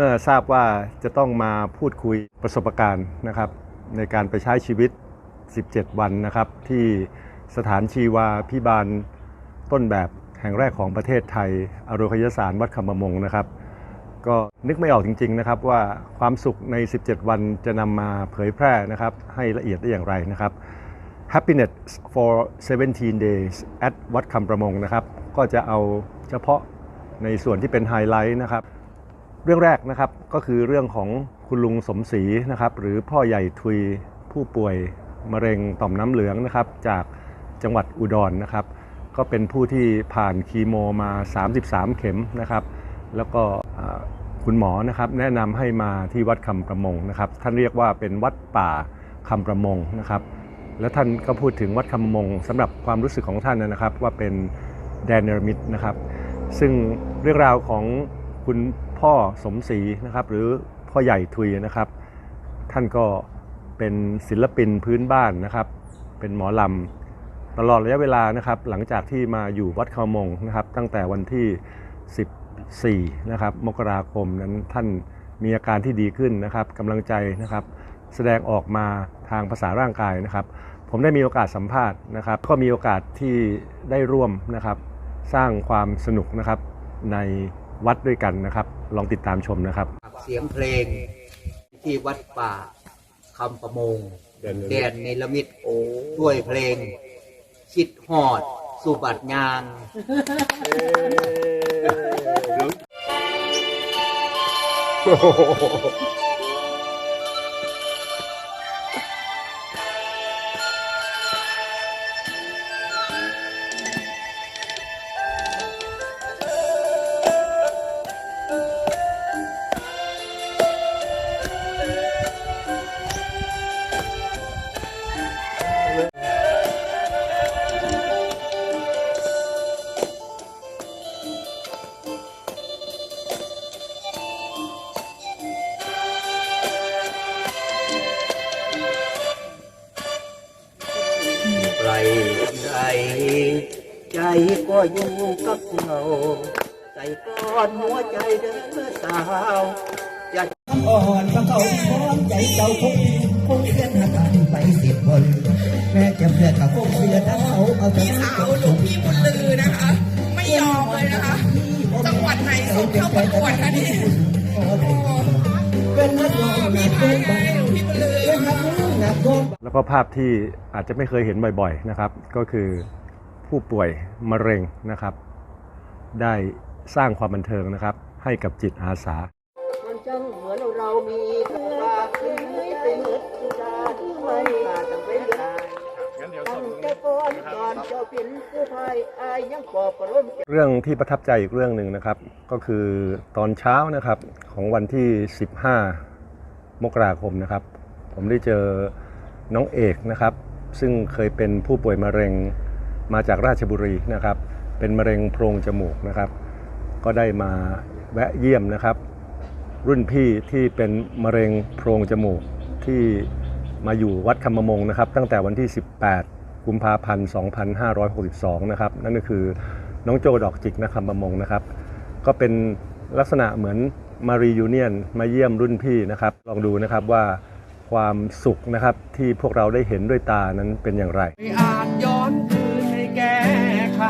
เมื่อทราบว่าจะต้องมาพูดคุยประสบการณ์นะครับในการไปใช้ชีวิต 17 วันนะครับที่สถานชีวาพิบาลต้นแบบแห่งแรกของประเทศไทยอโรคยสารวัดคำประมงนะครับ ก็นึกไม่ออกจริงๆนะครับว่าความสุขใน 17 วันจะนำมาเผยแพร่นะครับให้ละเอียดได้อย่างไรนะครับ Happiness for 17 days at วัดคำประมงนะครับ ก็จะเอาเฉพาะในส่วนที่เป็นไฮไลท์นะครับ เรื่องแรกนะครับก็คือเรื่องของคุณลุงสมศรีนะครับ หรือพ่อใหญ่ทุยผู้ป่วยมะเร็งต่อมน้ำเหลืองนะครับ จากจังหวัดอุดรนะครับ ก็เป็นผู้ที่ผ่านคีโมมา 33 เข็มนะครับ แล้วก็คุณหมอนะครับแนะนำให้มาที่วัดคำประมงนะครับ ท่านเรียกว่าเป็นวัดป่าคำประมงนะครับ และท่านก็พูดถึงวัดคำประมงสำหรับความรู้สึกของท่านนะครับ ว่าเป็นแดนเนอร์มิดนะครับ ซึ่งเรื่องราวของคุณ พ่อสมศรีนะครับ หรือพ่อใหญ่ทุยนะครับ ท่านก็เป็นศิลปินพื้นบ้านนะครับ เป็นหมอลำตลอดระยะเวลานะครับ หลังจากที่มาอยู่วัดคามงนะครับ ตั้งแต่วันที่ 14 นะครับ มกราคมนั้นท่านมีอาการที่ดีขึ้นนะครับกำลังใจนะครับ แสดงออกมาทางภาษาร่างกายนะครับ ผมได้มีโอกาสสัมภาษณ์นะครับ ก็มีโอกาสที่ได้ร่วมนะครับ สร้างความสนุกนะครับใน วัดด้วยกันนะครับ ลองติดตามชมนะครับ เสียงเพลงที่วัดป่าคำประมงแดนเนรมิตแดนเนลมิตโอ้ด้วยเพลง คิดหอด สุบัดยางไร อ่อนก็เขาพร้อมใจเจ้าคงคงเสียนหากันไปสิบคนแม่จะเพื่อกับพวกเสือทั้งเขาเอาแต่พี่สาวหลวงพี่บุญลือนะคะ ไม่ยอมเลยนะคะ จังหวัดไหนส่งเข้าประกวดคะนี่เป็นนักร้องนักร้องหลวงพี่บุญลือเป็นนักร้องนักร้องแล้วก็ภาพที่อาจจะไม่เคยเห็นบ่อยๆนะครับ ก็คือผู้ป่วยมะเร็งนะครับ ได้สร้างความบันเทิงนะครับ ให้กับจิตอาสา เป็นผู้พายอายยังปอบประโลมเรื่องที่ประทับใจอีกเรื่องหนึ่งนะครับ ก็คือตอนเช้านะครับของวันที่ 15 มกราคมนะครับ ผมได้เจอน้องเอกนะครับ ซึ่งเคยเป็นผู้ป่วยมะเร็งมาจากราชบุรีนะครับ เป็นมะเร็งโพรงจมูกนะครับ ก็ได้มาแวะเยี่ยมนะครับ รุ่นพี่ที่เป็นมะเร็งโพรงจมูกที่มาอยู่วัดคำมะมงนะครับ ตั้งแต่วันที่ 18 กุมภาพันธ์ 2562 นะครับ นั่นก็คือน้องโจดอกจิกนะคำมะมงนะครับ ก็เป็นลักษณะเหมือนมารียูเนียนมาเยี่ยมรุ่นพี่นะครับ ลองดูนะครับว่าความสุขนะครับที่พวกเราได้เห็นด้วยตานั้นเป็นอย่างไรไม่อาจย้อนคืนให้แก้ไข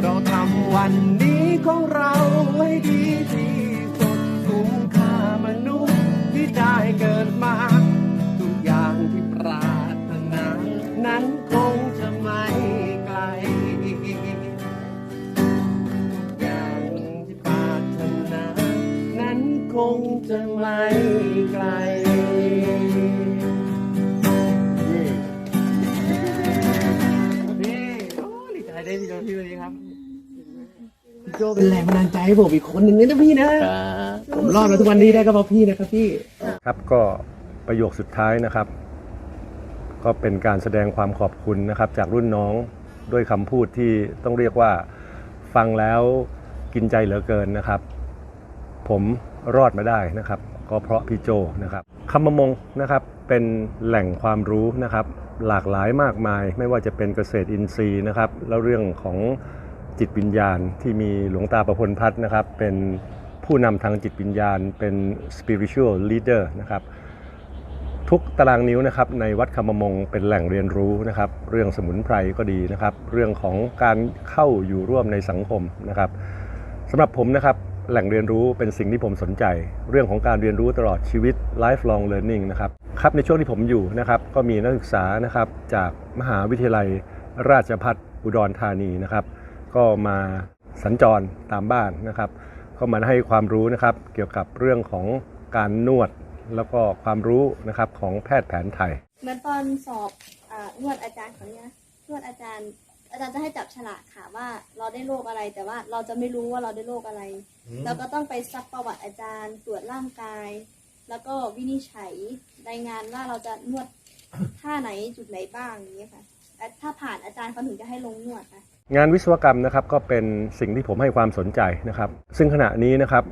เราทำวันนี้ของเราให้ดีที่สุดคุ้มค่ามนุษย์ที่ได้เกิดมา งจะไม่ไกลพี่โอ้ดีใจได้ที่เจอพี่วันนี้ครับพี่โจเป็นแรงบันดาลใจให้ผมอีกคนหนึ่งเลยนะพี่นะ ผมรอดมาทุกวันนี้ได้ก็เพราะพี่นะครับพี่ ครับก็ประโยคสุดท้ายนะครับ ก็เป็นการแสดงความขอบคุณนะครับ จากรุ่นน้องด้วยคำพูดที่ต้องเรียกว่าฟังแล้วกินใจเหลือเกินนะครับ ผม รอดมาได้นะครับ ก็เพราะพี่โจนะครับคำมะมงนะครับเป็นแหล่งความรู้นะครับ หลากหลายมากมาย ไม่ว่าจะเป็นเกษตรอินทรีย์นะครับ แล้วเรื่องของจิตวิญญาณที่มีหลวงตาประพลพัฒน์นะครับ เป็นผู้นำทางจิตวิญญาณเป็น spiritual leader นะครับทุกตารางนิ้วนะครับในวัดคำมะมงเป็นแหล่งเรียนรู้นะครับ เรื่องสมุนไพรก็ดีนะครับ เรื่องของการเข้าอยู่ร่วมในสังคมนะครับสำหรับผมนะครับ แหล่งเรียนรู้เป็นสิ่งที่ผมสนใจ เรื่องของการเรียนรู้ตลอดชีวิต lifelong learning นะครับครับในช่วงที่ผมอยู่นะครับก็มีนักศึกษานะครับจากมหาวิทยาลัยราชภัฏอุดรธานีนะครับก็มาสัญจรตามบ้านนะครับก็มาให้ความรู้นะครับเกี่ยวกับเรื่องของการนวดแล้วก็ความรู้นะครับของแพทย์แผนไทย เหมือนตอนสอบอานวดอาจารย์เขาเนี่ยนวดอาจารย์ อาจารย์จะให้จับฉลากค่ะว่าเราได้โรคอะไร แต่ว่าเราจะไม่รู้ว่าเราได้โรคอะไร เราก็ต้องไปซักประวัติอาจารย์ ตรวจร่างกาย แล้วก็วินิจฉัยรายงานว่าเราจะนวดท่าไหนจุดไหนบ้างอย่างเงี้ยค่ะและถ้าผ่านอาจารย์เขาถึงจะให้ลงนวดค่ะงานวิศวกรรมนะครับก็เป็นสิ่งที่ผมให้ความสนใจนะครับ ซึ่งขณะนี้นะครับ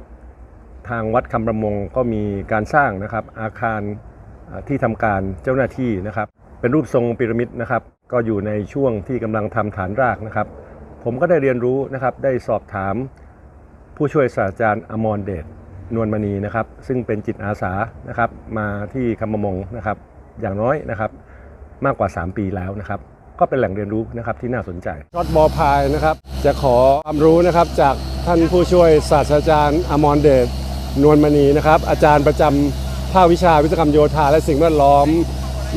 ทางวัดคำประมงก็มีการสร้างนะครับอาคารอ่าที่ทำการเจ้าหน้าที่นะครับ เป็นรูปทรงพีระมิดนะครับก็อยู่ในช่วงที่กำลังทำฐานรากนะครับ ผมก็ได้เรียนรู้นะครับได้สอบถามผู้ช่วยศาสตราจารย์อมรเดชนวลมณีนะครับ ซึ่งเป็นจิตอาสานะครับมาที่คำมงนะครับ อย่างน้อยนะครับมากกว่า 3 ปีแล้วนะครับ ก็เป็นแหล่งเรียนรู้นะครับที่น่าสนใจช็อตบอลพายนะครับ จะขอความรู้นะครับจากท่านผู้ช่วยศาสตราจารย์อมรเดชนวลมณีนะครับ อาจารย์ประจำภาควิชาวิศวกรรมโยธาและสิ่งแวดล้อม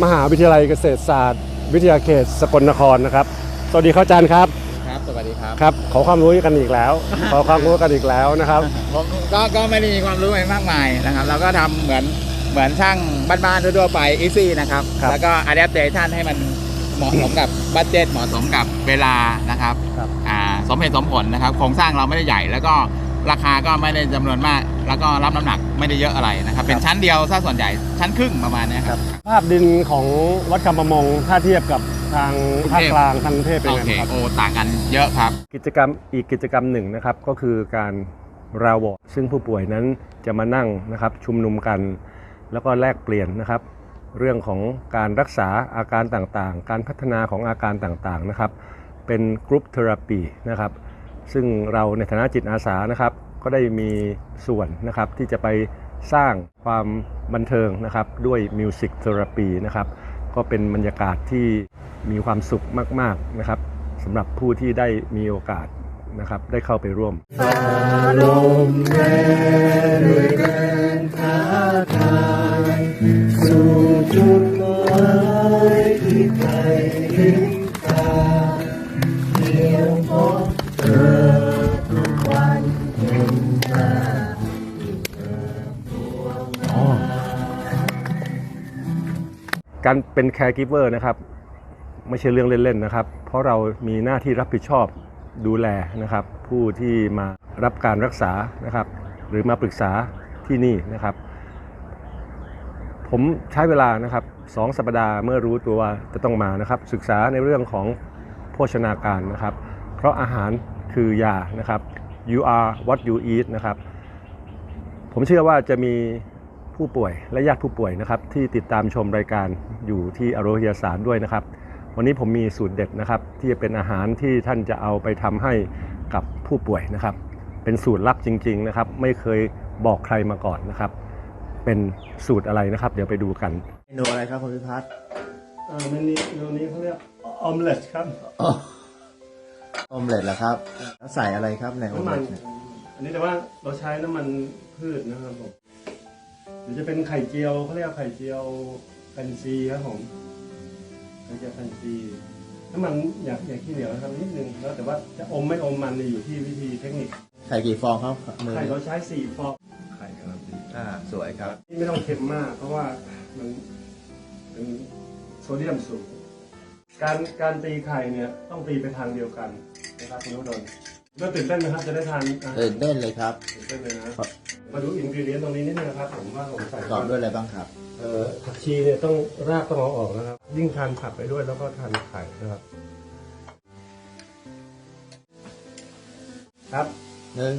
มหาวิทยาลัยเกษตรศาสตร์ วิทยาเขตสกลนครนะครับ สวัสดีครับอาจารย์ครับ ครับ สวัสดีครับ ครับ ขอความรู้กันอีกแล้ว ขอความรู้กันอีกแล้วนะครับ ผมก็ก็ไม่ได้มีความรู้อะไรมากมายนะครับ เราก็ทำเหมือนเหมือนช่างบ้านๆทั่วๆไป easy นะครับ ครับแล้วก็ adaptation ให้มันเหมาะสมกับบัตเจ็ตเหมาะสมกับเวลานะครับครับ อ่าสมเหตุสมผลนะครับ โครงสร้างเราไม่ได้ใหญ่แล้วก็ ราคาก็ไม่ได้จำนวนมาก แล้วก็รับน้ำหนักไม่ได้เยอะอะไรนะครับเป็นชั้นเดียวซะส่วนใหญ่ชั้นครึ่งประมาณเนี้ยครับ ภาพดินของวัดคำประมงถ้าเทียบกับทางภาคกลางทางกรุงเทพเป็นโอไงเคครับ โอ้ต่างกันเยอะครับ กิจกรรมอีกกิจกรรมหนึ่งนะครับก็คือการราวอร์ดซึ่งผู้ป่วยนั้นจะมานั่งนะครับชุมนุมกัน แล้วก็แลกเปลี่ยนนะครับ เรื่องของการรักษาอาการต่างๆ การพัฒนาของอาการต่างๆนะครับ เป็นกรุ๊ปเทอราปีนะครับ ซึ่งเราในฐานะจิตอาสานะครับ ก็ได้มีส่วนนะครับที่จะไปสร้างความบันเทิงนะครับด้วยมิวสิกเทอราปีนะครับก็เป็นบรรยากาศที่มีความสุขมาก ๆนะครับสำหรับผู้ที่ได้มีโอกาสนะครับได้เข้าไปร่วมลมแรงด้วยแรงท้าทายสู่จุด การเป็น caregiver นะครับ ไม่ใช่เรื่องเล่นๆนะครับ เพราะเรามีหน้าที่รับผิดชอบดูแลนะครับ ผู้ที่มารับการรักษานะครับ หรือมาปรึกษาที่นี่นะครับ ผมใช้เวลานะครับสองสัปดาห์เมื่อรู้ตัวว่าจะต้องมานะครับ ศึกษาในเรื่องของโภชนาการนะครับ เพราะอาหารคือยานะครับ you are what you eat นะครับ ผมเชื่อว่าจะมีผู้ป่วยและญาติผู้ป่วยนะครับ ที่ติดตามชมรายการอยู่ที่อโรหยสารด้วยนะครับ วันนี้ผมมีสูตรเด็ดนะครับ ที่จะเป็นอาหารที่ท่านจะเอาไปทำให้กับผู้ป่วยนะครับ เป็นสูตรลับจริง ๆ นะครับ ไม่เคยบอกใครมาก่อนนะครับ เป็นสูตรอะไรนะครับ เดี๋ยวไปดูกันเมนูอะไรครับคุณพิพัฒน์เออมันนี้เมนูนี้เขาเรียกออมเล็ตครับ ออมเล็ตเหรอครับแล้วใส่อะไรครับในออมน้ำมัเล็น ตเนี่ยอันนี้แต่ว่าเราใช้น้ำมันพืชนะครับผมหรือจะเป็นไข่เจียวเขาเรียกว่าไข่เจียวแฟนซีครับผมไข่เจียวแฟนซีน้ำมันอยากอยากขี้เหนียวนะครับนิดนึงแล้วแต่ว่าจะอมไม่อมมันเนี่ยอยู่ที่วิธีเทคนิคไข่กี่ฟองครับมือไข่เราใช้สี่ฟองไข่ครับอ่าสวยครับ นี่ไม่ต้องเค็มมาก เพราะว่ามันเป็นโซเดียมสูง การการตีไข่เนี่ยต้องตีไปทางเดียวกันนะครับคุณผู้ชมก็ตื่นเต้นนะครับจะได้ทานอาหารตื่นเต้นเลยครับตื่นเต้นเลยนะครับ มาดูอินกรีเดียนตรงนี้นิดนึงนะครับผมว่าผมใส่ประกอบด้วยอะไรบ้างครับเอ่อผักชีเนี่ยต้องรากต้องเอาออกนะครับ ยิ่งทานผักไปด้วยแล้วก็ทานไข่นะครับ ครับหนึ่ง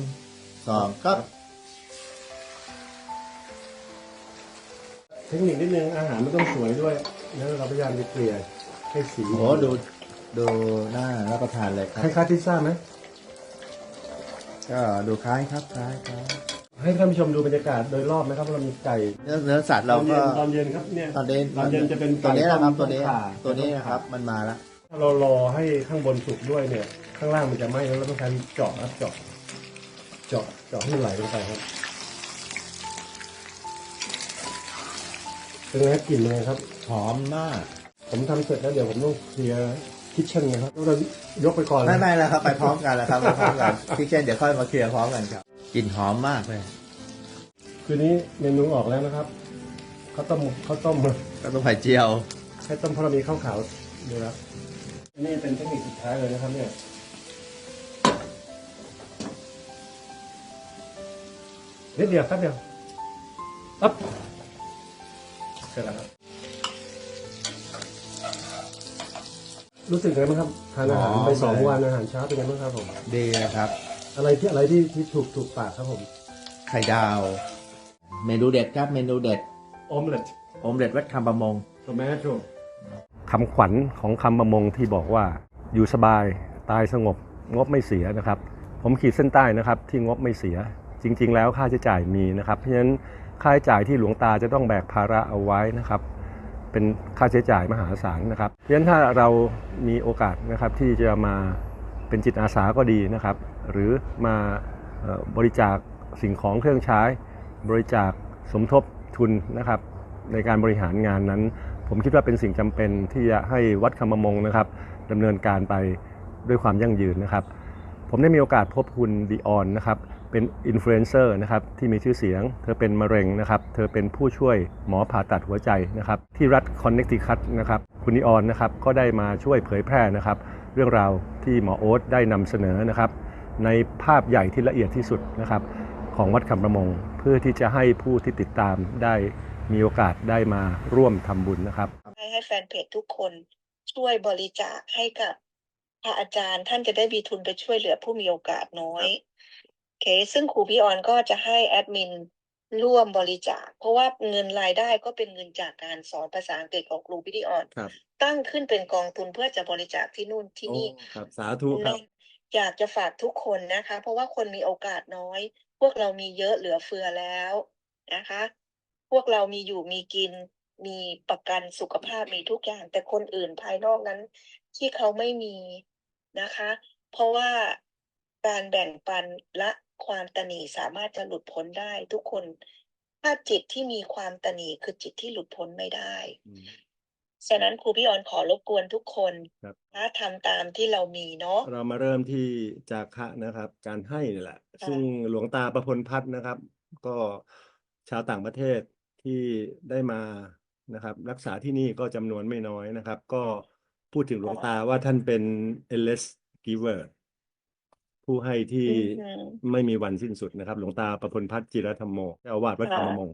สองครับ เทคนิคนิดนึงอาหารไม่ต้องสวยด้วยนะเราพยายามจะเกลี่ย ให้สีโอ้โหดูดูหน้ารับประทานเลยคครับล้ายๆพิซซ่าไหมก็ดูคล้ายครับคล้ายคล้ายให้ท่านผู้ชมดูบรรยากาศโดยรอบนะครับเรามีไก่เนื้อเนื้อสัตว์เราก็ตอนเย็นครับเนี่ย ตอนนี้ตอนเย็นจะเป็นตัวนี้นะครับไก่ต้มตัวนี้ข่าตัวนี้นะครับมันมาแล้วถ้าเรารอให้ข้างบนสุกด้วยเนี่ย ข้างล่างมันจะไหม้แล้วเราต้องใช้เจาะครับเจาะเจาะเจาะให้มันไหลลงไปครับเป็นไงครับกลิ่นเป็นไงครับหอมมาก ผมทำเสร็จแล้วเดี๋ยวผมต้องเคลียร์คิทเช่นนะครับเรายกไปก่อนไม่ไม่แล้วครับไปพร้อมกันแล้วครับไปพร้อมกันพี่เช่นเดี๋ยวค่อยมาเคลียร์พร้อมกันครับกลิ่นหอมมากเลยคืนนี้เมนูออกแล้วนะครับข้าวต้มข้าวต้มก็ต้องไข่เจียว ให้ต้มเพราะเรามีข้าวขาวดูแล้วนี่เป็นเทคนิคสุดท้ายเลยนะครับ เนี่ยนิดเดียวครับเดียวอ๊บเสร็จแล้วครับ รู้สึกไงบ้างครับทานอาหารอ๋อไปสองวันอาหารเช้าเป็นไงบ้างครับผมดีนะครับ อะไรที่อะไรที่ที่ถูกถูกปากครับผมไข่ดาว เมนูเด็ดครับเมนูเด็ดออมเล็ตอมเด็ดวัดคำประมงโทแมโตคำขวัญของคำประมงที่บอกว่า อยู่สบายตายสงบงบไม่เสียนะครับ ผมขีดเส้นใต้นะครับ ที่งบไม่เสีย จริง ๆ แล้วค่าใช้จ่ายมีนะครับ เพราะฉะนั้นค่าใช้จ่ายที่หลวงตาจะต้องแบกภาระเอาไว้นะครับ เป็นค่าใช้จ่ายมหาศาลนะครับเพราะฉะนั้นถ้าเรามีโอกาสนะครับที่จะมาเป็นจิตอาสาก็ดีนะครับ หรือมาบริจาคสิ่งของเครื่องใช้ บริจาคสมทบทุนนะครับ ในการบริหารงานนั้น ผมคิดว่าเป็นสิ่งจำเป็นที่จะให้วัดคำมมงนะครับดำเนินการไปด้วยความยั่งยืนนะครับ ผมได้มีโอกาสพบคุณดีออนนะครับ เป็นอินฟลูเอนเซอร์นะครับที่มีชื่อเสียง เธอเป็นมะเร็งนะครับ เธอเป็นผู้ช่วยหมอผ่าตัดหัวใจนะครับ ที่รัฐคอนเน c ติคัตนะครับ คุณดีออนนะครับก็ได้มาช่วยเผยแพร่นะครับ เรื่องราวที่หมอโอ๊ตได้นำเสนอนะครับ ในภาพใหญ่ที่ละเอียดที่สุดนะครับ ของวัดคำประมง เพื่อที่จะให้ผู้ที่ติดตามได้มีโอกาสได้มาร่วมทำบุญนะครับ ให้ให้แฟนเพจทุกคนช่วยบริจาคให้กับพระอาจารย์ท่านจะได้มีทุนไปช่วยเหลือผู้มีโอกาสน้อย โอเคซึ่งครูพี่ออนก็จะให้แอดมินร่วมบริจาค เพราะว่าเงินรายได้ก็เป็นเงินจากการสอนภาษาอังกฤษของครูพี่ออน ครับตั้งขึ้นเป็นกองทุนเพื่อจะบริจาคที่นู่นที่นี่ครับสาธุครับอยากจะฝากทุกคนนะคะ เพราะว่าคนมีโอกาสน้อย พวกเรามีเยอะเหลือเฟือแล้วนะคะ พวกเรามีอยู่มีกิน มีประกันสุขภาพมีทุกอย่าง แต่คนอื่นภายนอกนั้น ที่เขาไม่มีนะคะ เพราะว่าการแบ่งปันและ ความตนีสามารถจะหลุดพ้นได้ ทุกคนถ้าจิตที่มีความตนีคือจิตที่หลุดพ้นไม่ได้ฉะนั้นครูพี่ออนขอรบกวนทุกคนครับนะทำตามที่เรามีเนาะเรามาเริ่มที่จาคะนะครับ การให้นี่แหละค่ะซึ่งหลวงตาประพลพัฒน์นะครับ ก็ชาวต่างประเทศที่ได้มานะครับ รักษาที่นี่ก็จำนวนไม่น้อยนะครับ ก็พูดถึงหลวงตาว่าท่านเป็น endless giver ผู้ให้ที่อืมไม่มีวันสิ้นสุดนะครับ หลวงตาประพลพัฒน์จิรธรรมโมเจ้าอาวาสวัดค่ะคำมะมง